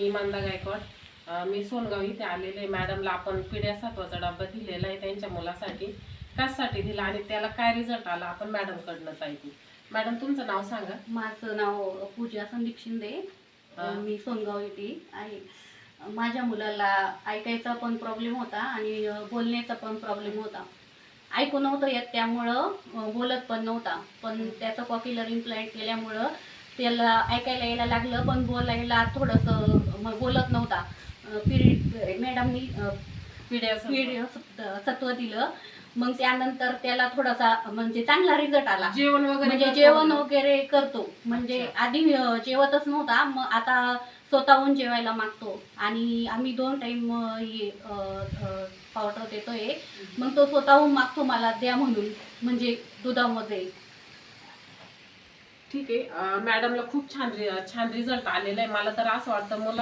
मी मंदा गायकवाड मी सोनगाव इथे आलेले मॅडमला आपण पिढ्या सातवाचा डब्बा दिलेला आहे त्यांच्या मुलासाठी. कशासाठी दिला आणि त्याला काय रिझल्ट आला आपण मॅडमकडनंच ऐकू मॅडम तुमचं नाव सांगा. माझं नाव पूजा संदीप शिंदे. मी सोनगाव येथे आहे माझ्या मुलाला ऐकायचा पण प्रॉब्लेम होता आणि बोलण्याचा पण प्रॉब्लेम होता. ऐकू नव्हतं येत त्यामुळं बोलत पण नव्हता. पण त्याचं पॉप्युलर इम्प्लांट केल्यामुळं त्याला ऐकायला यायला लागलं पण बोलायला थोडंसं बोलत नव्हता. पिरियड मॅडमनी सत्व. दिलं. मग त्यानंतर त्याला थोडासा म्हणजे चांगला रिझल्ट आला. जेवण वगैरे म्हणजे करतो जेवण? वगैरे. करतो. म्हणजे. आधी जेवतच नव्हता. मग आता स्वतःहून जेवायला मागतो. आणि आम्ही दोन टाइम पावडर देतोय. मग तो स्वतःहून मागतो मला द्या म्हणून. म्हणजे दुधामध्ये. ठीक आहे. मॅडमला खूप छान रि- छान रिझल्ट आलेला आहे. मला तर असं वाटतं मुला